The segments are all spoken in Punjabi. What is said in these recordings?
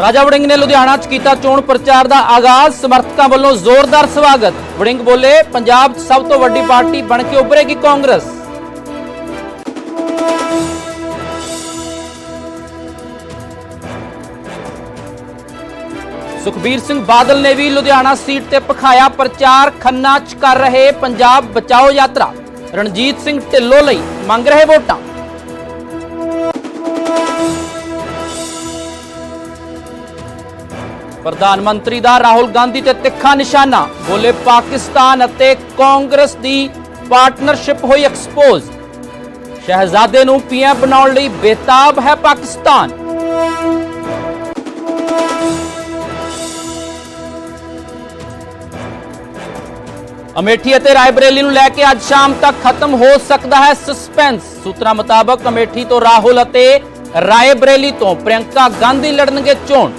ਰਾਜਾ ਵੜਿੰਗ ਨੇ ਲੁਧਿਆਣਾ 'ਚ ਕੀਤਾ ਚੋਣ ਪ੍ਰਚਾਰ ਦਾ ਆਗਾਜ਼। ਸਮਰਥਕਾਂ ਵੱਲੋਂ ਜ਼ੋਰਦਾਰ ਸਵਾਗਤ। ਵੜਿੰਗ ਬੋਲੇ, ਪੰਜਾਬ 'ਚ ਸਭ ਤੋਂ ਵੱਡੀ ਪਾਰਟੀ ਬਣ ਕੇ ਉੱਭਰੇਗੀ ਕਾਂਗਰਸ। ਸੁਖਬੀਰ ਸਿੰਘ ਬਾਦਲ ਨੇ ਵੀ ਲੁਧਿਆਣਾ ਸੀਟ ਤੇ ਪਖਾਇਆ ਪ੍ਰਚਾਰ। ਖੰਨਾ 'ਚ ਕਰ ਰਹੇ ਪੰਜਾਬ ਬਚਾਓ ਯਾਤਰਾ। ਰਣਜੀਤ ਸਿੰਘ ਢਿੱਲੋਂ ਲਈ ਮੰਗ ਰਹੇ ਵੋਟਾਂ। ਪ੍ਰਧਾਨ ਮੰਤਰੀ ਦਾ ਰਾਹੁਲ ਗਾਂਧੀ ਤੇ ਤਿੱਖਾ ਨਿਸ਼ਾਨਾ, ਬੋਲੇ ਪਾਕਿਸਤਾਨ ਅਤੇ ਕਾਂਗਰਸ ਦੀ ਪਾਰਟਨਰਸ਼ਿਪ ਹੋਈ ਐਕਸਪੋਜ਼ ਸ਼ਹਿਜ਼ਾਦੇ ਨੂੰ ਪੀਐਮ ਬਣਾਉਣ ਲਈ ਬੇਤਾਬ ਹੈ ਪਾਕਿਸਤਾਨ। ਅਮੇਠੀ ਅਤੇ ਰਾਏਬਰੇਲੀ ਨੂੰ ਲੈ ਕੇ ਅੱਜ ਸ਼ਾਮ ਤੱਕ ਖਤਮ ਹੋ ਸਕਦਾ ਹੈ ਸਸਪੈਂਸ ਸੂਤਰਾਂ ਮੁਤਾਬਕ ਅਮੇਠੀ ਤੋਂ ਰਾਹੁਲ ਅਤੇ ਰਾਏਬਰੇਲੀ ਤੋਂ ਪ੍ਰਿਯੰਕਾ ਗਾਂਧੀ ਲੜਨਗੇ ਚੋਣ।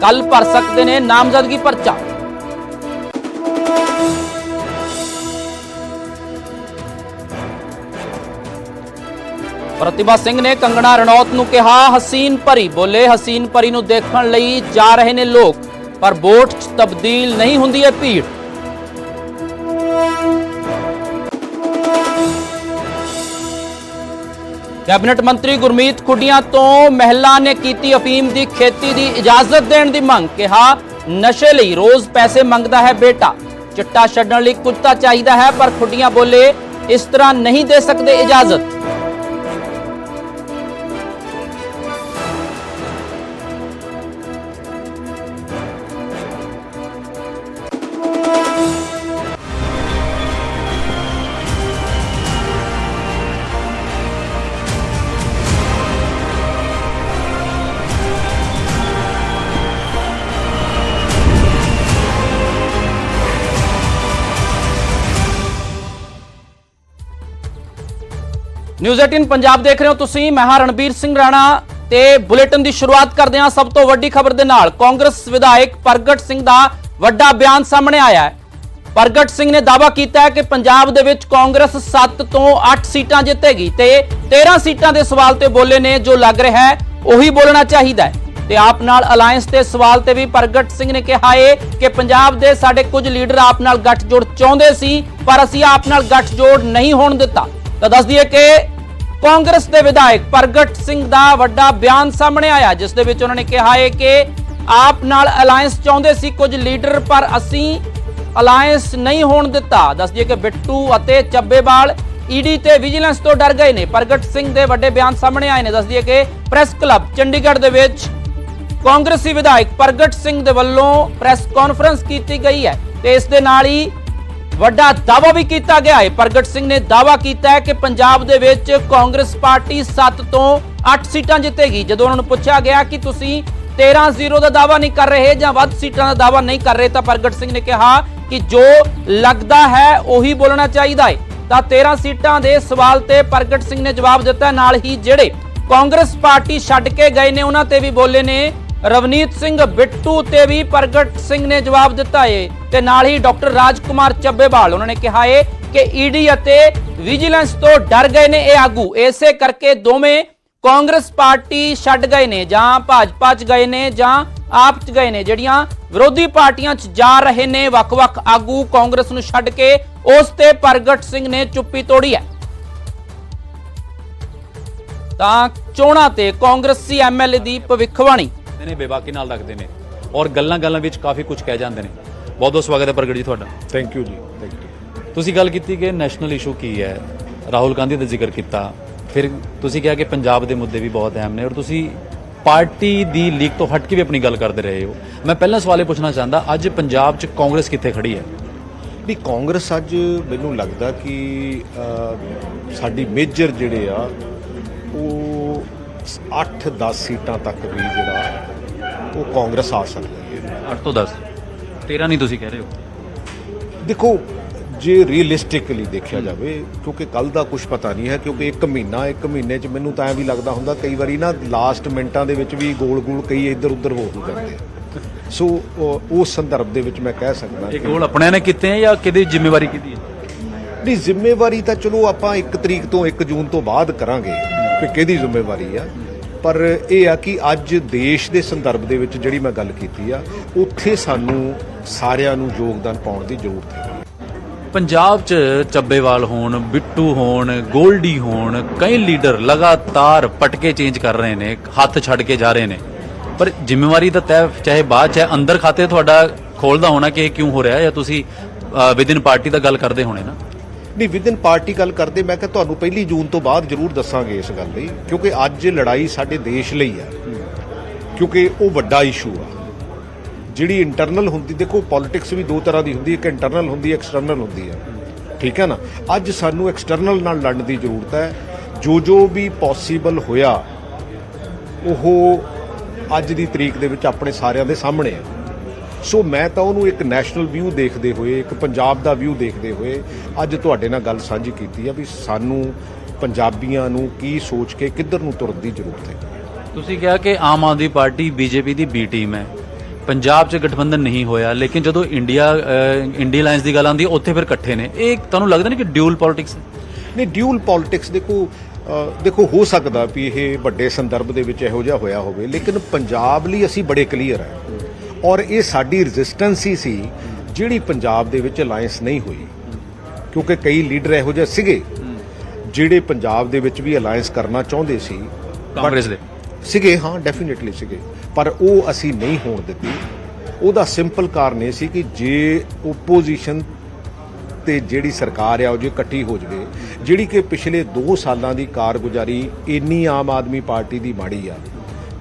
ਕੱਲ ਭਰ ਸਕਦੇ ਨੇ ਨਾਮਜ਼ਦਗੀ ਪਰਚਾ। ਪ੍ਰਤਿਭਾ ਸਿੰਘ ਨੇ ਕੰਗਣਾ ਰਣੌਤ ਨੂੰ ਕਿਹਾ, ਹਸੀਨ ਪਰੀ, ਬੋਲੇ ਹਸੀਨ ਪਰੀ ਨੂੰ ਦੇਖਣ ਲਈ ਜਾ ਰਹੇ ਨੇ ਲੋਕ, ਪਰ ਵੋਟ 'ਚ ਤਬਦੀਲ ਨਹੀਂ ਹੁੰਦੀ ਹੈ ਭੀੜ। ਕੈਬਨਿਟ ਮੰਤਰੀ ਗੁਰਮੀਤ ਖੁੱਡੀਆਂ ਤੋਂ ਮਹਿਲਾ ਨੇ ਕੀਤੀ ਅਫੀਮ ਦੀ ਖੇਤੀ ਦੀ ਇਜਾਜ਼ਤ ਦੇਣ ਦੀ ਮੰਗ ਕਿਹਾ, ਨਸ਼ੇ ਲਈ ਰੋਜ਼ ਪੈਸੇ ਮੰਗਦਾ ਹੈ ਬੇਟਾ। ਚਿੱਟਾ ਛੱਡਣ ਲਈ ਕੁਝ ਤਾਂ ਚਾਹੀਦਾ ਹੈ, ਪਰ ਖੁੱਡੀਆਂ ਬੋਲੇ, ਇਸ ਤਰ੍ਹਾਂ ਨਹੀਂ ਦੇ ਸਕਦੇ ਇਜਾਜ਼ਤ। ਨਿਊਜ਼ 18 ਪੰਜਾਬ ਦੇਖ ਰਹੇ ਹੋ ਤੁਸੀਂ। ਮੈਂ ਹਾਂ ਰਣਬੀਰ ਸਿੰਘ ਰਾਣਾ ਤੇ ਬੁਲੇਟਿਨ ਦੀ ਸ਼ੁਰੂਆਤ ਕਰਦੇ ਹਾਂ ਸਭ ਤੋਂ ਵੱਡੀ ਖਬਰ ਦੇ ਨਾਲ। ਕਾਂਗਰਸ ਵਿਧਾਇਕ ਪ੍ਰਗਟ ਸਿੰਘ ਦਾ ਵੱਡਾ ਬਿਆਨ ਸਾਹਮਣੇ ਆਇਆ ਹੈ। ਪ੍ਰਗਟ ਸਿੰਘ ਨੇ ਦਾਅਵਾ ਕੀਤਾ ਹੈ ਕਿ ਪੰਜਾਬ ਦੇ ਵਿੱਚ ਕਾਂਗਰਸ 7 ਤੋਂ 8 ਸੀਟਾਂ ਜਿੱਤੇਗੀ ਤੇ 13 ਸੀਟਾਂ ਦੇ ਸਵਾਲ ਤੇ ਬੋਲੇ ਨੇ ਜੋ ਲੱਗ ਰਿਹਾ ਹੈ, ਉਹੀ ਬੋਲਣਾ ਚਾਹੀਦਾ ਹੈ। ਤੇ ਆਪ ਨਾਲ ਅਲਾਈਅੰਸ ਦੇ ਸਵਾਲ ਤੇ ਵੀ ਪ੍ਰਗਟ ਸਿੰਘ ਨੇ ਕਿਹਾ ਏ ਕਿ ਪੰਜਾਬ ਦੇ ਸਾਡੇ ਕੁਝ ਲੀਡਰ ਆਪ ਨਾਲ ਗੱਠਜੋੜ ਚਾਹੁੰਦੇ ਸੀ, ਪਰ ਅਸੀਂ ਆਪ ਨਾਲ ਗੱਠਜੋੜ ਨਹੀਂ ਹੋਣ ਦਿੱਤਾ। ਤਾਂ ਦੱਸ ਦਈਏ ਕਿ ਕਾਂਗਰਸ ਦੇ ਵਿਧਾਇਕ ਪ੍ਰਗਟ ਸਿੰਘ ਦਾ ਵੱਡਾ ਬਿਆਨ ਸਾਹਮਣੇ ਆਇਆ, ਜਿਸ ਦੇ ਵਿੱਚ ਉਹਨਾਂ ਨੇ ਕਿਹਾ ਹੈ ਕਿ ਆਪ ਨਾਲ ਅਲਾਈਅੰਸ ਚਾਹੁੰਦੇ ਸੀ, ਕੁਝ ਲੀਡਰ, ਪਰ ਅਸੀਂ ਅਲਾਈਅੰਸ ਨਹੀਂ ਹੋਣ ਦਿੱਤਾ। ਦੱਸ ਦਈਏ ਕਿ ਬਿੱਟੂ ਅਤੇ ਚੱਬੇਵਾਲ ਈਡੀ ਤੇ ਵਿਜੀਲੈਂਸ ਤੋਂ ਡਰ ਗਏ ਨੇ। ਪ੍ਰਗਟ ਸਿੰਘ ਦੇ ਵੱਡੇ ਬਿਆਨ ਸਾਹਮਣੇ ਆਏ ਨੇ। ਦੱਸ ਦਈਏ ਕਿ ਪ੍ਰੈਸ ਕਲੱਬ ਚੰਡੀਗੜ੍ਹ ਦੇ ਵਿੱਚ ਕਾਂਗਰਸੀ ਵਿਧਾਇਕ ਪ੍ਰਗਟ ਸਿੰਘ ਦੇ ਵੱਲੋਂ ਪ੍ਰੈਸ ਕਾਨਫਰੰਸ ਕੀਤੀ ਗਈ ਹੈ ਤੇ ਇਸ ਦੇ ਨਾਲ ਹੀ ਵੱਡਾ ਦਾਅਵਾ ਵੀ ਕੀਤਾ ਗਿਆ ਹੈ। ਪ੍ਰਗਟ ਸਿੰਘ ਨੇ ਦਾਅਵਾ ਕੀਤਾ ਹੈ ਕਿ ਪੰਜਾਬ ਦੇ ਵਿੱਚ ਕਾਂਗਰਸ ਪਾਰਟੀ 7 ਤੋਂ 8 ਸੀਟਾਂ ਜਿੱਤੇਗੀ। ਜਦੋਂ ਉਹਨਾਂ ਨੂੰ ਪੁੱਛਿਆ ਗਿਆ ਕਿ ਤੁਸੀਂ 13-0 ਦਾ ਦਾਅਵਾ ਨਹੀਂ ਕਰ ਰਹੇ ਜਾਂ ਵੱਧ ਸੀਟਾਂ ਦਾ ਦਾਅਵਾ ਨਹੀਂ ਕਰ ਰਹੇ, ਤਾਂ ਪ੍ਰਗਟ ਸਿੰਘ ਨੇ ਕਿਹਾ ਕਿ ਜੋ ਲੱਗਦਾ ਹੈ ਉਹੀ ਬੋਲਣਾ ਚਾਹੀਦਾ ਹੈ। ਤਾਂ 13 ਸੀਟਾਂ ਦੇ ਸਵਾਲ ਤੇ ਪ੍ਰਗਟ ਸਿੰਘ ਨੇ ਜਵਾਬ ਦਿੱਤਾ। ਨਾਲ ਹੀ ਜਿਹੜੇ ਕਾਂਗਰਸ ਪਾਰਟੀ ਛੱਡ ਕੇ ਗਏ ਨੇ, ਉਹਨਾਂ ਤੇ ਵੀ ਬੋਲੇ ਨੇ ਰਵਨੀਤ ਸਿੰਘ ਬਿੱਟੂ ਤੇ ਵੀ ਪ੍ਰਗਟ ਸਿੰਘ ਨੇ ਜਵਾਬ ਦਿੱਤਾ ਏ। ਤੇ ਨਾਲ ਹੀ ਡਾਕਟਰ ਰਾਜਕੁਮਾਰ ਚੱਬੇਵਾਲ, ਉਹਨਾਂ ਨੇ ਕਿਹਾ ਏ ਕਿ ਈਡੀ ਅਤੇ ਵਿਜੀਲੈਂਸ ਤੋਂ ਡਰ ਗਏ ਨੇ ਇਹ ਆਗੂ। ਇਸੇ ਕਰਕੇ ਦੋਵੇਂ ਕਾਂਗਰਸ ਪਾਰਟੀ ਛੱਡ ਗਏ ਨੇ ਜਾਂ ਭਾਜਪਾ 'ਚ ਗਏ ਨੇ ਜਾਂ ਆਪ 'ਚ ਗਏ ਨੇ। ਜਿਹੜੀਆਂ ਵਿਰੋਧੀ ਪਾਰਟੀਆਂ 'ਚ ਜਾ ਰਹੇ ਨੇ, ਵੱਖ-ਵੱਖ ਆਗੂ ਕਾਂਗਰਸ ਨੂੰ ਛੱਡ ਕੇ, ਉਸ ਤੇ ਪ੍ਰਗਟ ਸਿੰਘ ਨੇ ਚੁੱਪੀ ਤੋੜੀ ਹੈ। ਤਾਂ ਚੋਣਾਂ ਤੇ ਕਾਂਗਰਸੀ ਐਮਐਲਏ ਦੀ ਭਵਿੱਖਬਾਣੀ। ਕਰਦੇ ਨੇ ਬੇਬਾਕੀ ਨਾਲ ਰੱਖਦੇ ਨੇ। ਔਰ ਗੱਲਾਂ ਗੱਲਾਂ ਵਿੱਚ ਕਾਫੀ ਕੁਝ ਕਹਿ ਜਾਂਦੇ ਨੇ। ਬਹੁਤ ਬਹੁਤ ਸਵਾਗਤ ਹੈ ਪ੍ਰਗਟ ਜੀ ਤੁਹਾਡਾ। ਥੈਂਕ ਯੂ ਜੀ ਥੈਂਕ ਯੂ ਤੁਸੀਂ ਗੱਲ ਕੀਤੀ ਕਿ ਨੈਸ਼ਨਲ ਇਸ਼ੂ ਕੀ ਹੈ ਰਾਹੁਲ ਗਾਂਧੀ ਦਾ ਜ਼ਿਕਰ ਕੀਤਾ। ਫਿਰ ਤੁਸੀਂ ਕਿਹਾ ਕਿ ਪੰਜਾਬ ਦੇ ਮੁੱਦੇ ਵੀ ਬਹੁਤ ਅਹਿਮ ਨੇ ਔਰ ਤੁਸੀਂ ਪਾਰਟੀ ਦੀ ਲੀਕ ਤੋਂ ਹਟ ਕੇ ਵੀ ਆਪਣੀ ਗੱਲ ਕਰਦੇ ਰਹੇ ਹੋ। ਮੈਂ ਪਹਿਲਾ ਸਵਾਲ ਇਹ ਪੁੱਛਣਾ ਚਾਹੁੰਦਾ ਅੱਜ ਪੰਜਾਬ 'ਚ ਕਾਂਗਰਸ ਕਿੱਥੇ ਖੜੀ ਹੈ? ਵੀ ਕਾਂਗਰਸ ਅੱਜ ਮੈਨੂੰ ਲੱਗਦਾ ਕਿ ਸਾਡੀ ਮੇਜਰ ਜਿਹੜੇ ਆ ਉਹ 8-10 ਸੀਟਾਂ ਤੱਕ ਵੀ ਜਿਹੜਾ ਉਹ ਕਾਂਗਰਸ ਆ ਸਕਦੀ ਹੈ। 8 ਤੋਂ 10 13 ਨਹੀਂ ਤੁਸੀਂ ਕਹਿ ਰਹੇ ਹੋ? ਦੇਖੋ ਜੇ ਰੀਅਲਿਸਟਿਕਲੀ ਦੇਖਿਆ ਜਾਵੇ ਕਿਉਂਕਿ ਕੱਲ ਦਾ ਕੁਝ ਪਤਾ ਨਹੀਂ ਹੈ ਕਿਉਂਕਿ ਇੱਕ ਮਹੀਨਾ ਇੱਕ ਮਹੀਨੇ 'ਚ ਮੈਨੂੰ ਤਾਂ ਐ ਵੀ ਲੱਗਦਾ ਹੁੰਦਾ ਕਈ ਵਾਰੀ ਨਾ ਲਾਸਟ ਮਿੰਟਾਂ ਦੇ ਵਿੱਚ ਵੀ ਗੋਲ-ਗੋਲ ਕਈ ਇੱਧਰ ਉੱਧਰ ਹੋ ਜਾਂਦੇ ਆ। ਸੋ ਉਸ ਸੰਦਰਭ ਦੇ ਵਿੱਚ ਮੈਂ ਕਹਿ ਸਕਦਾ ਇਹ ਕਿ ਗੋਲ ਆਪਣਿਆਂ ਨੇ ਕੀਤੇ ਹੈ ਜਾਂ ਕਿਹਦੀ ਜ਼ਿੰਮੇਵਾਰੀ ਕਿਹਦੀ ਹੈ ਨਹੀਂ ਜ਼ਿੰਮੇਵਾਰੀ ਤਾਂ ਚਲੋ ਆਪਾਂ 1 ਤਰੀਕ ਤੋਂ 1 ਜੂਨ ਤੋਂ ਬਾਅਦ ਕਰਾਂਗੇ ਕਿ ਕਿਹਦੀ ਜ਼ਿੰਮੇਵਾਰੀ ਆ। ਪਰ ਇਹ ਆ ਕਿ ਅੱਜ ਦੇਸ਼ ਦੇ ਸੰਦਰਭ ਦੇ ਵਿੱਚ ਜਿਹੜੀ ਮੈਂ ਗੱਲ ਕੀਤੀ ਆ, ਉੱਥੇ ਸਾਨੂੰ ਸਾਰਿਆਂ ਨੂੰ ਯੋਗਦਾਨ ਪਾਉਣ ਦੀ ਜ਼ਰੂਰਤ ਹੈ। ਪੰਜਾਬ 'ਚ ਚੱਬੇਵਾਲ ਹੋਣ, ਬਿੱਟੂ ਹੋਣ, ਗੋਲਡੀ ਹੋਣ, ਕਈ ਲੀਡਰ ਲਗਾਤਾਰ ਪਟਕੇ ਚੇਂਜ ਕਰ ਰਹੇ ਨੇ, ਹੱਥ ਛੱਡ ਕੇ ਜਾ ਰਹੇ ਨੇ। ਪਰ ਜ਼ਿੰਮੇਵਾਰੀ ਤਾਂ ਤੈਅ ਚਾਹੇ ਬਾਅਦ ਚਾਹੇ ਅੰਦਰ ਖਾਤੇ ਤੁਹਾਡਾ ਖੋਲਦਾ ਹੋਣਾ ਕਿ ਇਹ ਕਿਉਂ ਹੋ ਰਿਹਾ ਜਾਂ ਤੁਸੀਂ ਵਿਦਿਨ ਪਾਰਟੀ ਦਾ ਗੱਲ ਕਰਦੇ ਹੋਣੇ ਨਾ। ਨਹੀਂ ਵਿਦਨ ਪਾਰਟੀ ਗੱਲ ਕਰਦੇ, ਮੈਂ ਕਿਹਾ ਤੁਹਾਨੂੰ ਪਹਿਲੀ ਜੂਨ ਤੋਂ ਬਾਅਦ ਜ਼ਰੂਰ ਦੱਸਾਂਗੇ ਇਸ ਗੱਲ ਲਈ, ਕਿਉਂਕਿ ਅੱਜ ਲੜਾਈ ਸਾਡੇ ਦੇਸ਼ ਲਈ ਆ। ਕਿਉਂਕਿ ਉਹ ਵੱਡਾ ਇਸ਼ੂ ਆ। ਜਿਹੜੀ ਇੰਟਰਨਲ ਹੁੰਦੀ, ਦੇਖੋ ਪੋਲਿਟਿਕਸ ਵੀ ਦੋ ਤਰ੍ਹਾਂ ਦੀ ਹੁੰਦੀ ਹੈ ਇੱਕ ਇੰਟਰਨਲ ਹੁੰਦੀ ਹੈ ਐਕਸਟਰਨਲ ਹੁੰਦੀ ਹੈ ਠੀਕ ਹੈ ਨਾ? ਅੱਜ ਸਾਨੂੰ ਐਕਸਟਰਨਲ ਨਾਲ ਲੜਨ ਦੀ ਜ਼ਰੂਰਤ ਹੈ। ਜੋ ਜੋ ਵੀ ਪੋਸੀਬਲ ਹੋਇਆ, ਉਹ ਅੱਜ ਦੀ ਤਰੀਕ ਦੇ ਵਿੱਚ ਆਪਣੇ ਸਾਰਿਆਂ ਦੇ ਸਾਹਮਣੇ ਹੈ ਸੋ ਮੈਂ ਤਾਂ ਉਹਨੂੰ ਇੱਕ ਨੈਸ਼ਨਲ ਵਿਊ ਦੇਖਦੇ ਹੋਏ ਇੱਕ ਪੰਜਾਬ ਦਾ ਵਿਊ ਦੇਖਦੇ ਹੋਏ ਅੱਜ ਤੁਹਾਡੇ ਨਾਲ ਗੱਲ ਸਾਂਝੀ ਕੀਤੀ ਆ ਵੀ ਸਾਨੂੰ ਪੰਜਾਬੀਆਂ ਨੂੰ ਕੀ ਸੋਚ ਕੇ ਕਿੱਧਰ ਨੂੰ ਤੁਰਨ ਦੀ ਜ਼ਰੂਰਤ ਹੈ। ਤੁਸੀਂ ਕਿਹਾ ਕਿ ਆਮ ਆਦਮੀ ਪਾਰਟੀ ਬੀਜੇਪੀ ਦੀ ਬੀ ਟੀਮ ਹੈ। ਪੰਜਾਬ 'ਚ ਗਠਬੰਧਨ ਨਹੀਂ ਹੋਇਆ ਲੇਕਿਨ ਜਦੋਂ ਇੰਡੀਆ ਅ, ਇੰਡੀਆ ਅਲਾਈਅੰਸ ਦੀ ਗੱਲ ਆਉਂਦੀ ਉੱਥੇ ਫਿਰ ਇਕੱਠੇ ਨੇ। ਇਹ ਤੁਹਾਨੂੰ ਲੱਗਦਾ ਨਹੀਂ ਕਿ ਡਿਊਲ ਪੋਲਿਟਿਕਸ ਨਹੀਂ ਡਿਊਲ ਪੋਲਿਟਿਕਸ ਦੇਖੋ ਦੇਖੋ ਹੋ ਸਕਦਾ ਵੀ ਇਹ ਵੱਡੇ ਸੰਦਰਭ ਦੇ ਵਿੱਚ ਇਹੋ ਜਿਹਾ ਹੋਇਆ ਹੋਵੇ ਲੇਕਿਨ ਪੰਜਾਬ ਲਈ ਅਸੀਂ ਬੜੇ ਕਲੀਅਰ ਹੈ ਔਰ ਇਹ ਸਾਡੀ ਰੈਜ਼ਿਸਟੈਂਸ ਹੀ ਸੀ ਜਿਹੜੀ ਪੰਜਾਬ ਦੇ ਵਿੱਚ ਅਲਾਈਅੰਸ ਨਹੀਂ ਹੋਈ। ਕਿਉਂਕਿ ਕਈ ਲੀਡਰ ਇਹੋ ਜਿਹੇ ਸੀਗੇ ਜਿਹੜੇ ਪੰਜਾਬ ਦੇ ਵਿੱਚ ਵੀ ਅਲਾਈਅੰਸ ਕਰਨਾ ਚਾਹੁੰਦੇ ਸੀ। ਕਾਂਗਰਸ ਦੇ। ਸੀਗੇ ਹਾਂ ਡੈਫੀਨਿਟਲੀ ਸੀਗੇ। ਪਰ ਉਹ ਅਸੀਂ ਨਹੀਂ ਹੋਣ ਦਿੱਤੀ। ਉਹਦਾ ਸਿੰਪਲ ਕਾਰਨ ਇਹ ਸੀ ਕਿ ਜੇ ਓਪੋਜੀਸ਼ਨ ਤੇ ਜਿਹੜੀ ਸਰਕਾਰ ਆ ਉਹ ਜੇ ਇਕੱਠੀ ਹੋ ਜਵੇ ਜਿਹੜੀ ਕਿ ਪਿਛਲੇ 2 ਸਾਲਾਂ ਦੀ ਕਾਰਗੁਜ਼ਾਰੀ ਇੰਨੀ ਆਮ ਆਦਮੀ ਪਾਰਟੀ ਦੀ ਮਾੜੀ ਆ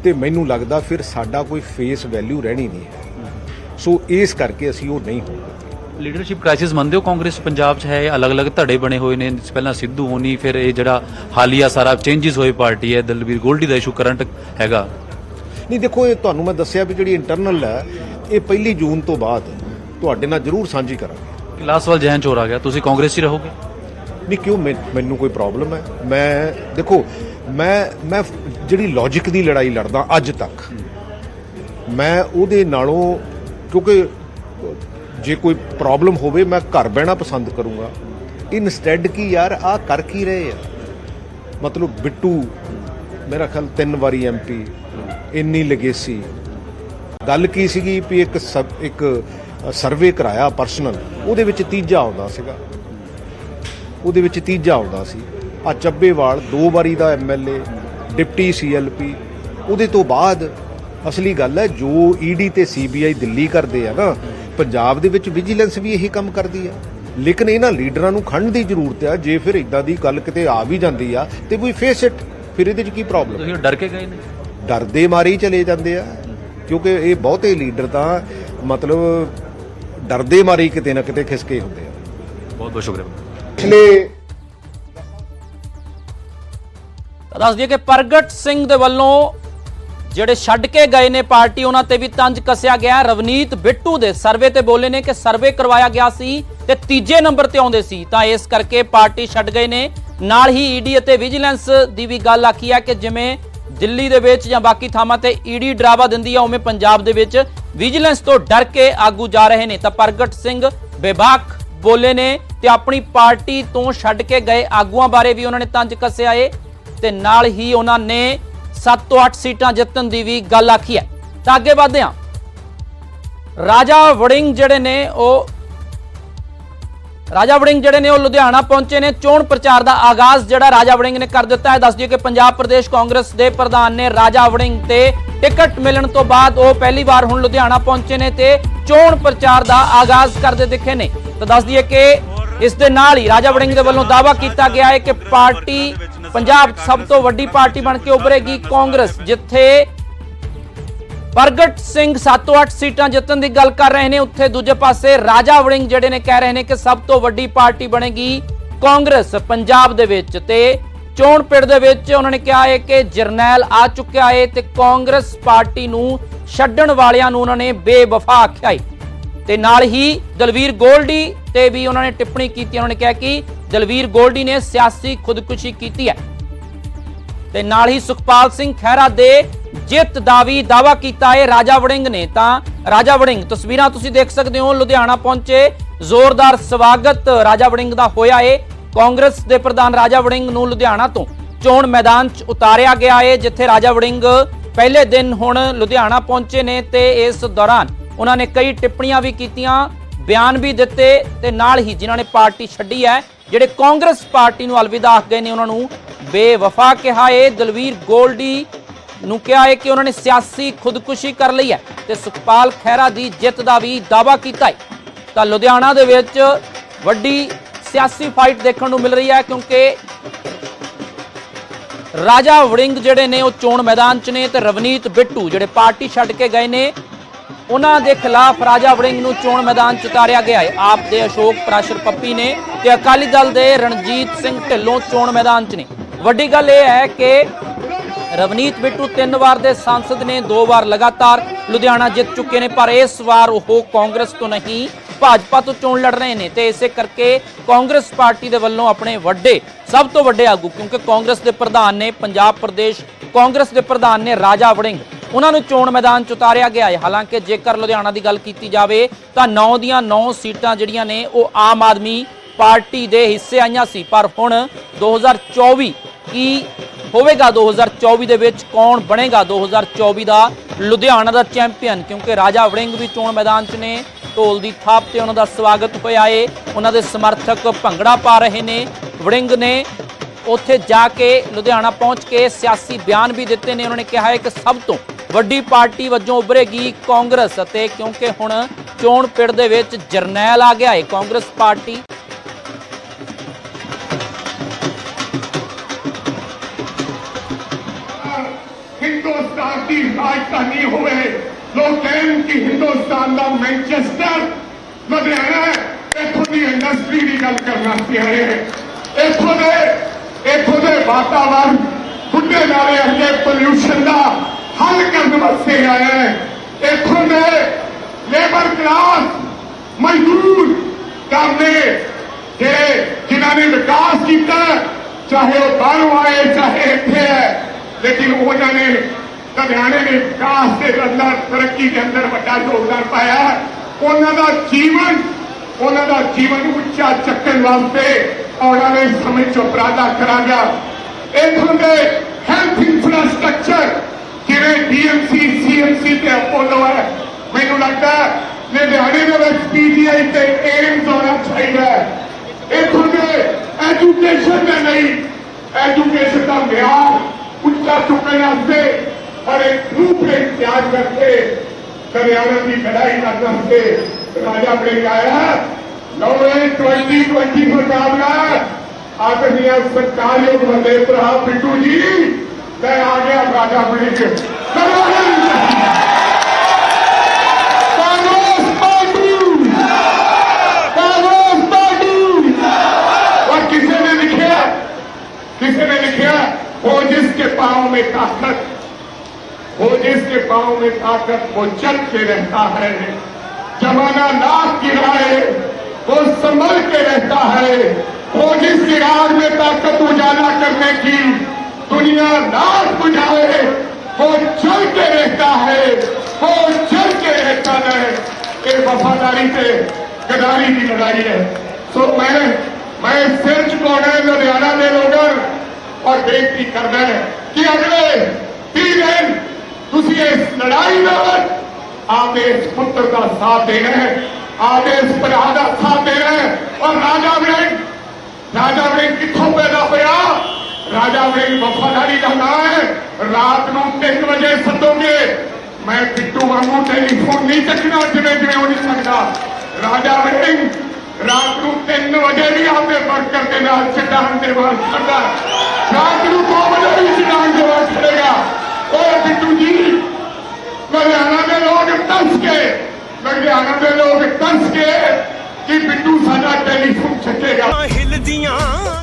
ਤੇ ਮੈਨੂੰ ਲੱਗਦਾ ਫਿਰ ਸਾਡਾ ਕੋਈ ਫੇਸ ਵੈਲਿਊ ਰਹਿਣੀ ਨਹੀਂ ਹੈ। ਸੋ ਇਸ ਕਰਕੇ ਅਸੀਂ ਉਹ ਨਹੀਂ ਹੋਣ ਲੀਡਰਸ਼ਿਪ ਕ੍ਰਾਈਸਿਸ ਮੰਨਦੇ ਹੋ ਕਾਂਗਰਸ ਪੰਜਾਬ 'ਚ ਹੈ? ਅਲੱਗ-ਅਲੱਗ ਧੜੇ ਬਣੇ ਹੋਏ ਨੇ। ਪਹਿਲਾਂ ਸਿੱਧੂ ਹੋਣੀ ਫਿਰ ਇਹ ਜਿਹੜਾ ਹਾਲੀਆ ਸਾਰਾ ਚੇਂਜਸ ਹੋਏ ਪਾਰਟੀ ਹੈ ਦਲਵੀਰ ਗੋਲਡੀ ਦਾ ਇਸ਼ੂ ਕਰੰਟ ਹੈਗਾ। ਨਹੀਂ ਦੇਖੋ ਇਹ ਤੁਹਾਨੂੰ ਮੈਂ ਦੱਸਿਆ ਵੀ ਜਿਹੜੀ ਇੰਟਰਨਲ ਹੈ ਇਹ ਪਹਿਲੀ ਜੂਨ ਤੋਂ ਬਾਅਦ ਤੁਹਾਡੇ ਨਾਲ ਜ਼ਰੂਰ ਸਾਂਝੀ ਕਰਾਂਗੇ। ਲਾਸਟ ਵਾਰ ਜੈਨ ਚੋਰ ਆ ਗਿਆ। ਤੁਸੀਂ ਕਾਂਗਰਸ 'ਚ ਹੀ ਰਹੋਗੇ? ਨਹੀਂ ਕਿਉਂ? ਮੈਨੂੰ ਕੋਈ ਪ੍ਰੋਬਲਮ ਹੈ। ਮੈਂ ਦੇਖੋ ਮੈਂ ਮੈਂ ਜਿਹੜੀ ਲੌਜੀਕ ਦੀ ਲੜਾਈ ਲੜਦਾ ਅੱਜ ਤੱਕ, ਮੈਂ ਉਹਦੇ ਨਾਲੋਂ, ਕਿਉਂਕਿ ਜੇ ਕੋਈ ਪ੍ਰੋਬਲਮ ਹੋਵੇ ਮੈਂ ਘਰ ਬਹਿਣਾ ਪਸੰਦ ਕਰੂੰਗਾ। ਇਨਸਟੈਡ ਕੀ ਯਾਰ ਆ ਕਰ ਕੀ ਰਹੇ ਆ? ਮਤਲਬ ਬਿੱਟੂ, ਮੇਰਾ ਖਿਆਲ ਤਿੰਨ ਵਾਰੀ ਐਮਪੀ ਇੰਨੀ ਲਗੇਸੀ ਗੱਲ ਕੀ ਸੀਗੀ ਵੀ ਇੱਕ ਸਬ- ਇੱਕ ਸਰਵੇ ਕਰਾਇਆ ਪਰਸਨਲ ਉਹਦੇ ਵਿੱਚ ਤੀਜਾ ਆਉਂਦਾ ਸੀਗਾ। ਉਹਦੇ ਵਿੱਚ ਤੀਜਾ ਆਉਂਦਾ ਸੀ। ਆ ਚੱਬੇਵਾਲ ਦੋ ਵਾਰੀ ਦਾ ਐਮਐਲਏ ਡਿਪਟੀ ਸੀਐਲਪੀ ਉਹਦੇ ਤੋਂ ਬਾਅਦ ਅਸਲੀ ਗੱਲ ਹੈ ਜੋ ਈਡੀ ਤੇ ਸੀਬੀਆਈ ਦਿੱਲੀ ਕਰਦੇ ਆ ਨਾ ਪੰਜਾਬ ਦੇ ਵਿੱਚ ਵਿਜੀਲੈਂਸ ਵੀ ਇਹੀ ਕੰਮ ਕਰਦੀ ਆ। ਲੇਕਿਨ ਇਹਨਾਂ ਲੀਡਰਾਂ ਨੂੰ ਖੰਡ ਦੀ ਜ਼ਰੂਰਤ ਆ ਜੇ ਫਿਰ ਇਦਾਂ ਦੀ ਗੱਲ ਕਿਤੇ ਆ ਵੀ ਜਾਂਦੀ ਆ ਤੇ ਵੀ ਫੇਸ ਇਟ ਫਿਰ ਇਹਦੇ 'ਚ ਕੀ ਪ੍ਰੋਬਲਮ ਤੁਸੀਂ ਡਰ ਕੇ ਗਏ ਨੇ? ਡਰਦੇ ਮਾਰੇ ਚਲੇ ਜਾਂਦੇ ਆ ਕਿਉਂਕਿ ਇਹ ਬਹੁਤੇ ਲੀਡਰ ਤਾਂ ਮਤਲਬ ਡਰਦੇ ਮਾਰੇ ਕਿਤੇ ਨਾ ਕਿਤੇ ਖਿਸਕੇ ਹੁੰਦੇ ਆ। ਬਹੁਤ ਬਹੁਤ ਸ਼ੁਕਰੀਆ। ਪਿਛਲੇ ਦੱਸ ਦਈਏ ਕਿ ਪ੍ਰਗਟ ਸਿੰਘ ਦੇ ਵੱਲੋਂ ਜਿਹੜੇ ਛੱਡ ਕੇ ਗਏ ਨੇ ਪਾਰਟੀ, ਉਹਨਾਂ ਤੇ ਵੀ ਤੰਜ ਕੱਸਿਆ ਗਿਆ। ਰਵਨੀਤ ਬਿੱਟੂ ਦੇ ਸਰਵੇ ਤੇ ਬੋਲੇ ਨੇ ਕਿ ਸਰਵੇ ਕਰਵਾਇਆ ਗਿਆ ਸੀ ਤੇ ਤੀਜੇ ਨੰਬਰ ਤੇ ਆਉਂਦੇ ਸੀ। ਤਾਂ ਇਸ ਕਰਕੇ ਪਾਰਟੀ ਛੱਡ ਗਏ ਨੇ। ਨਾਲ ਹੀ ਈਡੀ ਅਤੇ ਵਿਜੀਲੈਂਸ ਦੀ ਵੀ ਗੱਲ ਆਖੀ ਹੈ ਕਿ ਜਿਵੇਂ ਦਿੱਲੀ ਦੇ ਵਿੱਚ ਜਾਂ ਬਾਕੀ ਥਾਵਾਂ ਤੇ ਈਡੀ ਡਰਾਵਾ ਦਿੰਦੀ ਆ, ਉਵੇਂ ਪੰਜਾਬ ਦੇ ਵਿੱਚ ਵਿਜੀਲੈਂਸ ਤੋਂ ਡਰ ਕੇ ਆਗੂ ਜਾ ਰਹੇ ਨੇ। ਤਾਂ ਪ੍ਰਗਟ ਸਿੰਘ ਬੇਬਾਕ ਬੋਲੇ ਨੇ ਤੇ ਆਪਣੀ ਪਾਰਟੀ ਤੋਂ ਛੱਡ ਕੇ ਗਏ ਆਗੂਆਂ ਬਾਰੇ ਵੀ ਉਹਨਾਂ ਨੇ ਤੰਜ ਕੱਸਿਆ ਏ। ਤੇ ਨਾਲ ਹੀ ਉਹਨਾਂ ਨੇ 7 ਤੋਂ 8 ਸੀਟਾਂ ਜਿੱਤਣ ਦੀ ਵੀ ਗੱਲ ਆਖੀ ਹੈ। ਤਾਂ ਅੱਗੇ ਵਧਦੇ ਹਾਂ। ਰਾਜਾ ਵੜਿੰਗ ਜਿਹੜੇ ਨੇ ਉਹ ਰਾਜਾ ਵੜਿੰਗ ਜਿਹੜੇ ਨੇ ਉਹ ਲੁਧਿਆਣਾ ਪਹੁੰਚੇ ਨੇ। ਚੋਣ ਪ੍ਰਚਾਰ ਦਾ ਆਗਾਜ਼ ਜਿਹੜਾ ਰਾਜਾ ਵੜਿੰਗ ਨੇ ਕਰ ਦਿੱਤਾ ਹੈ। ਦੱਸ ਦਈਏ ਕਿ ਪੰਜਾਬ ਪ੍ਰਦੇਸ਼ ਕਾਂਗਰਸ ਦੇ ਪ੍ਰਧਾਨ ਨੇ ਰਾਜਾ ਵੜਿੰਗ ਤੇ ਟਿਕਟ ਮਿਲਣ ਤੋਂ ਬਾਅਦ ਉਹ ਪਹਿਲੀ ਵਾਰ ਹੁਣ ਲੁਧਿਆਣਾ ਪਹੁੰਚੇ ਨੇ ਤੇ ਚੋਣ ਪ੍ਰਚਾਰ ਦਾ ਆਗਾਜ਼ ਕਰਦੇ ਦਿਖੇ ਨੇ। ਤਾਂ ਦੱਸ ਦਈਏ ਕਿ ਇਸ ਦੇ ਨਾਲ ਹੀ ਰਾਜਾ ਵੜਿੰਗ ਦੇ ਵੱਲੋਂ ਦਾਅਵਾ ਕੀਤਾ ਗਿਆ ਹੈ ਕਿ ਪਾਰਟੀ ਪੰਜਾਬ ਸਭ ਤੋਂ ਵੱਡੀ ਪਾਰਟੀ ਬਣ ਕੇ ਉੱਭਰੇਗੀ ਕਾਂਗਰਸ, ਜਿੱਥੇ ਪ੍ਰਗਟ ਸਿੰਘ 7-8 ਸੀਟਾਂ ਜਿੱਤਣ ਦੀ ਗੱਲ ਕਰ ਰਹੇ ਨੇ। ਉੱਥੇ ਦੂਜੇ ਪਾਸੇ ਰਾਜਾ ਵੜਿੰਗ ਜਿਹੜੇ ਨੇ ਕਹਿ ਰਹੇ ਨੇ ਕਿ ਸਭ ਤੋਂ ਵੱਡੀ ਪਾਰਟੀ ਬਣੇਗੀ ਕਾਂਗਰਸ ਪੰਜਾਬ ਦੇ ਵਿੱਚ ਤੇ ਚੋਣ ਪਿੰਡ ਦੇ ਵਿੱਚ। ਉਹਨਾਂ ਨੇ ਕਿਹਾ ਹੈ ਕਿ ਜਰਨੈਲ ਆ ਚੁੱਕਿਆ ਹੈ ਤੇ ਕਾਂਗਰਸ ਪਾਰਟੀ ਨੂੰ ਛੱਡਣ ਵਾਲਿਆਂ ਨੂੰ ਉਹਨਾਂ ਨੇ ਬੇਵਫਾ ਆਖਿਆ ਹੈ। ਤੇ ਨਾਲ ਹੀ ਦਲਵੀਰ ਗੋਲਡੀ ਤੇ ਵੀ ਉਹਨਾਂ ਨੇ ਟਿੱਪਣੀ ਕੀਤੀ, ਉਹਨਾਂ ਨੇ ਕਿਹਾ ਕਿ ਦਲਵੀਰ ਗੋਲਡੀ ਨੇ ਸਿਆਸੀ ਖੁਦਕੁਸ਼ੀ ਕੀਤੀ ਹੈ। ਤੇ ਨਾਲ ਹੀ ਸੁਖਪਾਲ ਸਿੰਘ ਖਹਿਰਾ ਦੇ ਜਿੱਤ ਦਾ ਵੀ ਦਾਵਾ ਕੀਤਾ ਹੈ ਰਾਜਾ ਵੜਿੰਗ ਨੇ। ਤਾਂ ਰਾਜਾ ਵੜਿੰਗ, ਤਸਵੀਰਾਂ ਤੁਸੀਂ ਦੇਖ ਸਕਦੇ ਹੋ, ਲੁਧਿਆਣਾ ਪਹੁੰਚੇ। ਜ਼ੋਰਦਾਰ ਸਵਾਗਤ ਰਾਜਾ ਵੜਿੰਗ ਦਾ ਹੋਇਆ ਏ। ਕਾਂਗਰਸ ਦੇ ਪ੍ਰਧਾਨ ਰਾਜਾ ਵੜਿੰਗ ਨੂੰ ਲੁਧਿਆਣਾ ਤੋਂ ਚੋਣ ਮੈਦਾਨ 'ਚ ਉਤਾਰਿਆ ਗਿਆ ਏ, ਜਿੱਥੇ ਰਾਜਾ ਵੜਿੰਗ ਪਹਿਲੇ ਦਿਨ ਹੁਣ ਲੁਧਿਆਣਾ ਪਹੁੰਚੇ ਨੇ ਤੇ ਇਸ ਦੌਰਾਨ ਉਹਨਾਂ ਨੇ ਕਈ ਟਿੱਪਣੀਆਂ ਵੀ ਕੀਤੀਆਂ, ਬਿਆਨ ਵੀ ਦਿੱਤੇ ਤੇ ਨਾਲ ਹੀ ਜਿਨ੍ਹਾਂ ਨੇ ਪਾਰਟੀ ਛੱਡੀ ਹੈ, ਜਿਹੜੇ ਕਾਂਗਰਸ ਪਾਰਟੀ ਨੂੰ ਅਲਵਿਦਾ ਆਖ ਗਏ ਨੇ ਉਹਨਾਂ ਨੂੰ ਬੇਵਫਾ ਕਿਹਾ ਹੈ ਦਲਵੀਰ ਗੋਲਡੀ ਨੂੰ ਕਿਹਾ ਹੈ ਕਿ ਉਹਨਾਂ ਨੇ ਸਿਆਸੀ ਖੁਦਕੁਸ਼ੀ ਕਰ ਲਈ ਹੈ ਤੇ ਸੁਖਪਾਲ ਖਹਿਰਾ ਦੀ ਜਿੱਤ ਦਾ ਵੀ ਦਾਅਵਾ ਕੀਤਾ ਹੈ ਤਾਂ ਲੁਧਿਆਣਾ ਦੇ ਵਿੱਚ ਵੱਡੀ ਸਿਆਸੀ ਫਾਈਟ ਦੇਖਣ ਨੂੰ ਮਿਲ ਰਹੀ ਹੈ ਕਿਉਂਕਿ ਰਾਜਾ ਵੜਿੰਗ ਜਿਹੜੇ ਨੇ ਉਹ ਚੋਣ ਮੈਦਾਨ 'ਚ ਨੇ ਤੇ ਰਵਨੀਤ ਬਿੱਟੂ ਜਿਹੜੇ ਪਾਰਟੀ ਛੱਡ ਕੇ ਗਏ ਨੇ। ਉਹਨਾਂ ਦੇ ਖਿਲਾਫ ਰਾਜਾ ਵੜਿੰਗ ਨੂੰ ਚੋਣ ਮੈਦਾਨ 'ਚ ਉਤਾਰਿਆ ਗਿਆ ਹੈ। ਆਪ ਦੇ ਅਸ਼ੋਕ ਪ੍ਰਾਸ਼ਰ ਪੱਪੀ ਨੇ ਤੇ ਅਕਾਲੀ ਦਲ ਦੇ ਰਣਜੀਤ ਸਿੰਘ ਢਿੱਲੋਂ ਚੋਣ ਮੈਦਾਨ 'ਚ ਨੇ। ਵੱਡੀ ਗੱਲ ਇਹ ਹੈ ਕਿ ਰਵਨੀਤ ਬਿੱਟੂ ਤਿੰਨ ਵਾਰ ਦੇ ਸੰਸਦ ਨੇ, ਦੋ ਵਾਰ ਲਗਾਤਾਰ ਲੁਧਿਆਣਾ ਜਿੱਤ ਚੁੱਕੇ ਨੇ, ਪਰ ਇਸ ਵਾਰ ਉਹ ਕਾਂਗਰਸ ਤੋਂ ਨਹੀਂ, ਭਾਜਪਾ ਤੋਂ ਚੋਣ ਲੜ ਰਹੇ ਨੇ। ਤੇ ਇਸੇ ਕਰਕੇ ਕਾਂਗਰਸ ਪਾਰਟੀ ਦੇ ਵੱਲੋਂ ਆਪਣੇ ਵੱਡੇ, ਸਭ ਤੋਂ ਵੱਡੇ ਆਗੂ, ਕਿਉਂਕਿ ਕਾਂਗਰਸ ਦੇ ਪ੍ਰਧਾਨ ਨੇ, ਪੰਜਾਬ ਪ੍ਰਦੇਸ਼ ਕਾਂਗਰਸ ਦੇ ਪ੍ਰਧਾਨ ਨੇ ਰਾਜਾ ਵੜਿੰਗ ਉਹਨਾਂ ਨੂੰ ਚੋਣ ਮੈਦਾਨ 'ਚ ਉਤਾਰਿਆ ਗਿਆ ਹੈ। ਹਾਲਾਂਕਿ ਜੇਕਰ ਲੁਧਿਆਣਾ ਦੀ ਗੱਲ ਕੀਤੀ ਜਾਵੇ, ਤਾਂ 9 ਦੀਆਂ 9 ਸੀਟਾਂ ਜਿਹੜੀਆਂ ਨੇ, ਉਹ ਆਮ ਆਦਮੀ ਪਾਰਟੀ ਦੇ ਹਿੱਸੇ ਆਈਆਂ ਸੀ। ਪਰ ਹੁਣ 2024 ਕੀ ਹੋਵੇਗਾ? 2024 ਦੇ ਵਿੱਚ ਕੌਣ ਬਣੇਗਾ? 2024 ਦਾ ਲੁਧਿਆਣਾ ਦਾ ਚੈਂਪੀਅਨ, ਕਿਉਂਕਿ ਰਾਜਾ ਵੜਿੰਗ ਵੀ ਚੋਣ ਮੈਦਾਨ 'ਚ ਨੇ, ਢੋਲ ਦੀ ਥਾਪ ਤੇ ਉਹਨਾਂ ਦਾ ਸਵਾਗਤ ਹੋਇਆ ਏ। ਉਹਨਾਂ ਦੇ ਸਮਰਥਕ ਭੰਗੜਾ ਪਾ ਰਹੇ ਨੇ। ਵੜਿੰਗ ਨੇ ਉੱਥੇ ਜਾ ਕੇ ਲੁਧਿਆਣਾ ਪਹੁੰਚ ਕੇ ਸਿਆਸੀ ਬਿਆਨ ਵੀ ਦਿੱਤੇ ਨੇ। ਉਹਨਾਂ ਨੇ ਕਿਹਾ ਹੈ ਕਿ ਸਭ ਤੋਂ ਵੱਡੀ ਪਾਰਟੀ ਵਜੋਂ ਉਭਰੇਗੀ ਕਾਂਗਰਸ ਅਤੇ ਕਿਉਂਕਿ ਹੁਣ ਚੋਣ ਪਿੜ ਦੇ ਵਿੱਚ ਜਰਨੈਲ ਆ ਗਿਆ ਹੈ ਕਾਂਗਰਸ ਪਾਰਟੀ। ਹਿੰਦੁਸਤਾਨ ਦੀ ਰਾਜਧਾਨੀ ਹੋਵੇ ਲੋਕ ਕਹਿਣ ਕਿ ਹਿੰਦੁਸਤਾਨ ਦਾ ਮੈਂਚੈਸਟਰ ਲੁਧਿਆਣਾ ਇੱਥੋਂ ਦੀ ਇੰਡਸਟਰੀ ਦੀ ਗੱਲ ਕਰਨਾ ਸੀ ਇੱਥੋਂ ਦੇ ਇੱਥੋਂ ਦੇ ਵਾਤਾਵਰਣ ਖੁੱਲੇ ਨਾਲੇ ਅੱਗੇ ਪੋਲਿਊਸ਼ਨ ਦਾ ਹੱਲ ਕਰਨ ਵਾਸਤੇ ਆਇਆ ਹੈ। ਇੱਥੋਂ ਦੇ ਲੇਬਰ ਕਲਾਸ ਮਜ਼ਦੂਰ ਕਾਮੇ ਜਿਹੜੇ ਜਿਨ੍ਹਾਂ ਨੇ ਵਿਕਾਸ ਕੀਤਾ ਚਾਹੇ ਉਹ ਬਾਹਰੋਂ ਆਏ, ਚਾਹੇ ਇੱਥੇ ਹੈ। ਲੇਕਿਨ ਉਹਨਾਂ ਨੇ ਲੁਧਿਆਣੇ ਨੇ ਵਿਕਾਸ ਦੇ ਅੰਦਰ ਤਰੱਕੀ ਦੇ ਅੰਦਰ ਵੱਡਾ ਯੋਗਦਾਨ ਪਾਇਆ ਉਹਨਾਂ ਦਾ ਜੀਵਨ, ਉਹਨਾਂ ਦਾ ਜੀਵਨ ਉੱਚਾ ਚੱਕਣ ਵਾਸਤੇ ਆਉਣ ਵਾਲੇ ਸਮੇਂ 'ਚ ਉਪਰਾਲਾ ਕਰਾਂਗਾ। ਇੱਥੋਂ ਦੇ ਹੈਲਥ ਇਨਫਰਾਸਟ੍ਰਕਚਰ ਜਿਵੇਂ ਡੀਐਮਸੀ ਸੀਐਮਸੀ ਤੇ ਅਪੋਲੋ ਹੈ? ਮੈਨੂੰ ਲੱਗਦਾ ਲੁਧਿਆਣੇ ਦੇ ਵਿੱਚ ਪੀਜੀਆਈ ਤੇ ਏਮਸ ਹੋਣਾ ਚਾਹੀਦਾ ਹੈ। ਇੱਥੋਂ ਦੇ ਐਜੂਕੇਸ਼ਨ ਦੇ ਲਈ ਐਜੂਕੇਸ਼ਨ ਦਾ ਮਿਆਰ ਉੱਚਾ ਚੁੱਕਣ ਵਾਸਤੇ ਔਰ ਇੱਕ ਬਲੂਪ੍ਰਿੰਟ ਤਿਆਰ ਕਰਕੇ ਹਰਿਆਣਾ ਦੀ ਲੜਾਈ ਲੜਨ ਵਾਸਤੇ ਰਾਜਾ ਬ੍ਰਿੰਗ ਆਇਆ ਨੌਵੇਂ 2020 ਮੁਕਾਬਲਾ। ਆਦਰਨੀय ਸਰਕਾਰਯੋਗ ਬੰਦੇ ਭਰਾ ਬਿੱਟੂ ਜੀ मैं आ गया राजा that के। जिसके पाँव में ताकत। वो जिसके पाँव में ताकत, वो चल के रहता है। जमाना नाक गिराए वो संभल के रहता है। वो जिस राग में ताकत उजाला करने की दुनिया नाश बुझाए वो चल के रहता है वो चल के रहता है। ये वफादारी से गदारी की लड़ाई है। सो मैं मैं सिर चुका लुधियाना दे लोगर और बेनती करना है कि अगले तीन दिन तुम इस लड़ाई में आप इस पुत्र का साथ दे रहे हैं, आप इस प्रहार का साथ दे रहे हैं। और राजा वृंग राजा वृंग कितों पैदा हुआ ਰਾਜਾ ਵੜਿੰਗ ਵਫਾਦਾਰੀ ਦਾ ਨਾਮ ਹੈ ਰਾਤ ਨੂੰ 3 ਵਜੇ ਸੱਦੋਗੇ ਮੈਂ ਬਿੱਟੂ ਵਾਂਗੂ ਟੈਲੀਫੋਨ ਨਹੀਂ ਚੱਕਣਾ ਜਿਵੇਂ ਜਿਵੇਂ ਉਹ ਨਹੀਂ ਸਕਦਾ ਰਾਜਾ ਵੜਿੰਗ ਰਾਤ ਨੂੰ 3 ਵਜੇ ਵੀ ਆਪਦੇ ਵਰਕਰ ਦੇ ਨਾਲ ਚਟਾਨ ਦੇ ਬਾਹਰ ਖੜਦਾ ਰਾਤ ਨੂੰ 2 ਵਜੇ ਵੀ ਚਟਾਨ ਦੇ ਬਾਹਰ ਖੜੇਗਾ ਉਹ ਬਿੱਟੂ ਜੀ ਲੁਧਿਆਣਾ ਦੇ ਲੋਕ ਤਰਸ ਕੇ ਲੁਧਿਆਣਾ ਦੇ ਲੋਕ ਤਰਸ ਕੇ ਕਿ ਬਿੱਟੂ ਸਾਡਾ ਟੈਲੀਫੋਨ ਚੱਕੇਗਾ ਹਿਲਦੀਆਂ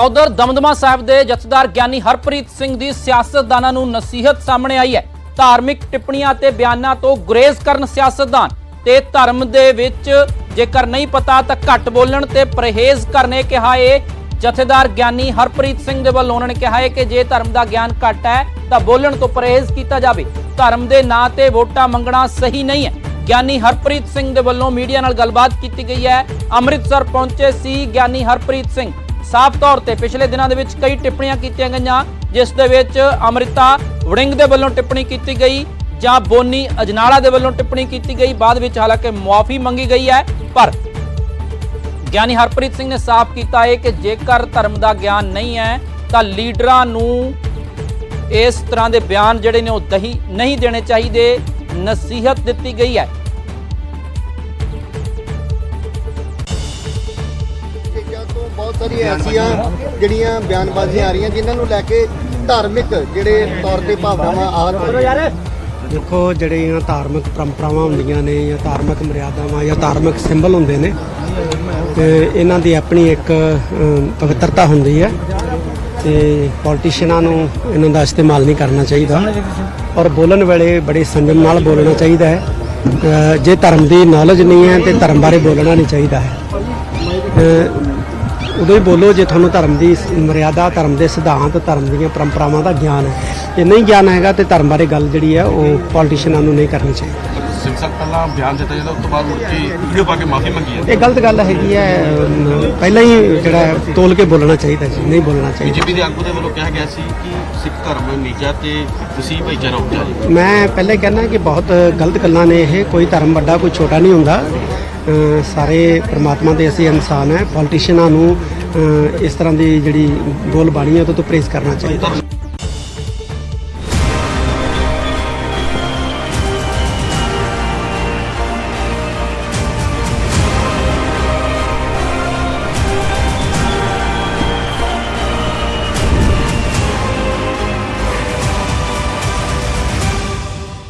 ਤਾਂ ਉਧਰ ਦਮਦਮਾ ਸਾਹਿਬ ਦੇ ਜਥੇਦਾਰ ਗਿਆਨੀ ਹਰਪ੍ਰੀਤ ਸਿੰਘ ਦੀ ਸਿਆਸਤਦਾਨਾਂ ਨੂੰ ਨਸੀਹਤ ਸਾਹਮਣੇ ਆਈ ਹੈ। ਧਾਰਮਿਕ ਟਿੱਪਣੀਆਂ ਤੇ ਬਿਆਨਾਂ ਤੋਂ ਗੁਰੇਜ਼ ਕਰਨ ਸਿਆਸਤਦਾਨ ਤੇ ਧਰਮ ਦੇ ਵਿੱਚ ਜੇਕਰ ਨਹੀਂ ਪਤਾ ਤਾਂ ਘੱਟ ਬੋਲਣ ਤੇ ਪਰਹੇਜ਼ ਕਰਨੇ ਕਿਹਾ ਏ। ਜਥੇਦਾਰ ਗਿਆਨੀ ਹਰਪ੍ਰੀਤ ਸਿੰਘ ਦੇ ਵੱਲੋਂ ਉਹਨਾਂ ਨੇ ਕਿਹਾ ਹੈ ਕਿ ਜੇ ਧਰਮ ਦਾ ਗਿਆਨ ਘੱਟ ਹੈ ਤਾਂ ਬੋਲਣ ਤੋਂ ਪਰਹੇਜ਼ ਕੀਤਾ ਜਾਵੇ। ਧਰਮ ਦੇ ਨਾਂ ਤੇ ਵੋਟਾਂ ਮੰਗਣਾ ਸਹੀ ਨਹੀਂ ਹੈ। ਗਿਆਨੀ ਹਰਪ੍ਰੀਤ ਸਿੰਘ ਦੇ ਵੱਲੋਂ ਮੀਡੀਆ ਨਾਲ ਗੱਲਬਾਤ ਕੀਤੀ ਗਈ ਹੈ। ਅੰਮ੍ਰਿਤਸਰ ਪਹੁੰਚੇ ਸੀ ਗਿਆਨੀ ਹਰਪ੍ਰੀਤ ਸਿੰਘ। ਸਾਫ਼ ਤੌਰ ਤੇ ਪਿਛਲੇ ਦਿਨਾਂ ਦੇ ਵਿੱਚ ਕਈ ਟਿੱਪਣੀਆਂ ਕੀਤੀਆਂ ਗਈਆਂ, ਜਿਸ ਦੇ ਵਿੱਚ ਅਮ੍ਰਿਤਾ ਵੜਿੰਗ ਦੇ ਵੱਲੋਂ ਟਿੱਪਣੀ ਕੀਤੀ ਗਈ ਜਾਂ ਬੋਨੀ ਅਜਨਾਲਾ ਦੇ ਵੱਲੋਂ ਟਿੱਪਣੀ ਕੀਤੀ ਗਈ। ਬਾਅਦ ਵਿੱਚ ਹਾਲਾਂਕਿ ਮੁਆਫੀ ਮੰਗੀ ਗਈ ਹੈ, ਪਰ ਗਿਆਨੀ ਹਰਪ੍ਰੀਤ ਸਿੰਘ ਨੇ ਸਾਫ਼ ਕੀਤਾ ਹੈ ਕਿ ਜੇਕਰ ਧਰਮ ਦਾ ਗਿਆਨ ਨਹੀਂ ਹੈ, ਤਾਂ ਲੀਡਰਾਂ ਨੂੰ ਇਸ ਤਰ੍ਹਾਂ ਦੇ ਬਿਆਨ ਜਿਹੜੇ ਨੇ ਉਹ ਦਹੀ ਨਹੀਂ ਦੇਣੇ ਚਾਹੀਦੇ। ਨਸੀਹਤ ਦਿੱਤੀ ਗਈ ਹੈ। ਬਹੁਤ ਸਾਰੀਆਂ ਐਸੀਆਂ ਜਿਹੜੀਆਂ ਬਿਆਨਬਾਜ਼ੀਆਂ ਆ ਰਹੀਆਂ ਜਿਨ੍ਹਾਂ ਨੂੰ ਲੈ ਕੇ ਧਾਰਮਿਕ ਜਿਹੜੇ ਤੌਰ ਤੇ ਭਾਵਨਾਵਾਂ ਹੋ ਰਹੀਆਂ ਦੇਖੋ ਜਿਹੜੀਆਂ ਧਾਰਮਿਕ ਪਰੰਪਰਾਵਾਂ ਹੁੰਦੀਆਂ ਨੇ ਜਾਂ ਧਾਰਮਿਕ ਮਰਿਆਦਾਵਾਂ ਜਾਂ ਧਾਰਮਿਕ ਸਿੰਬਲ ਹੁੰਦੇ ਨੇ ਤੇ ਇਹਨਾਂ ਦੀ ਆਪਣੀ ਇੱਕ ਪਵਿੱਤਰਤਾ ਹੁੰਦੀ ਹੈ ਤੇ ਪੋਲੀਟੀਸ਼ੀਅਨਾਂ ਨੂੰ ਇਹਨਾਂ ਦਾ ਇਸਤੇਮਾਲ ਨਹੀਂ ਕਰਨਾ ਚਾਹੀਦਾ ਔਰ ਬੋਲਣ ਵੇਲੇ ਬੜੇ ਸੰਜਮ ਨਾਲ ਬੋਲਣਾ ਚਾਹੀਦਾ ਹੈ। ਜੇ ਧਰਮ ਦੀ ਨੌਲੇਜ ਨਹੀਂ ਹੈ ਤੇ ਧਰਮ ਬਾਰੇ ਬੋਲਣਾ ਨਹੀਂ ਚਾਹੀਦਾ ਹੈ। ਉਦੋਂ ਹੀ ਬੋਲੋ ਜੇ ਤੁਹਾਨੂੰ ਧਰਮ ਦੀ ਸ- ਮਰਿਆਦਾ ਧਰਮ ਦੇ ਸਿਧਾਂਤ ਧਰਮ ਦੀਆਂ ਪਰੰਪਰਾਵਾਂ ਦਾ ਗਿਆਨ ਹੈ। ਜੇ ਨਹੀਂ ਗਿਆਨ ਹੈਗਾ ਤੇ ਧਰਮ ਬਾਰੇ ਗੱਲ ਜਿਹੜੀ ਹੈ ਉਹ ਪੋਲੀਟੀਸ਼ੀਅਨਾਂ ਨੂੰ ਨਹੀਂ ਕਰਨੀ ਚਾਹੀਦੀ। ਸਿੰਘ ਸਾਹਿਬ ਪਹਿਲਾਂ ਬਿਆਨ ਦਿੱਤਾ ਜਾਂਦਾ ਉਸ ਤੋਂ ਬਾਅਦ ਮੁੜ ਕੇ ਵੀਡੀਓ ਪਾ ਕੇ ਮਾਫੀ ਮੰਗੀ ਹੈ। ਇਹ ਗਲਤ ਗੱਲ ਹੈਗੀ ਹੈ ਪਹਿਲਾਂ ਹੀ ਜਿਹੜਾ ਤੋਲ ਕੇ ਬੋਲਣਾ ਚਾਹੀਦਾ ਜੀ ਨਹੀਂ ਬੋਲਣਾ ਚਾਹੀਦਾ। ਬੀਜੇਪੀ ਦੇ ਆਗੂ ਦੇ ਵੱਲੋਂ ਕਿਹਾ ਗਿਆ ਸੀ ਕਿ ਸਿੱਖ ਧਰਮ ਨੀਚਾ ਤੇ ਤੁਸੀਂ ਭਾਈਚਾਰਾ ਉੱਚਾ ਮੈਂ ਪਹਿਲੇ ਕਹਿਣਾ ਕਿ ਬਹੁਤ ਗਲਤ ਗੱਲਾਂ ਨੇ ਇਹ ਕੋਈ ਧਰਮ ਵੱਡਾ ਕੋਈ ਛੋਟਾ ਨਹੀਂ ਹੁੰਦਾ। ਸਾਰੇ ਪ੍ਰਮਾਤਮਾ ਦੇ ਅਸੀਂ ਇਨਸਾਨ ਹੈ ਪੋਲੀਟੀਸ਼ੀਅਨਾਂ ਨੂੰ ਇਸ ਤਰ੍ਹਾਂ ਦੀ ਜਿਹੜੀ ਬੋਲ ਬਾਣੀ ਹੈ, ਉਹਦੇ ਤੋਂ ਪਰਹੇਜ਼ ਕਰਨਾ ਚਾਹੀਦਾ।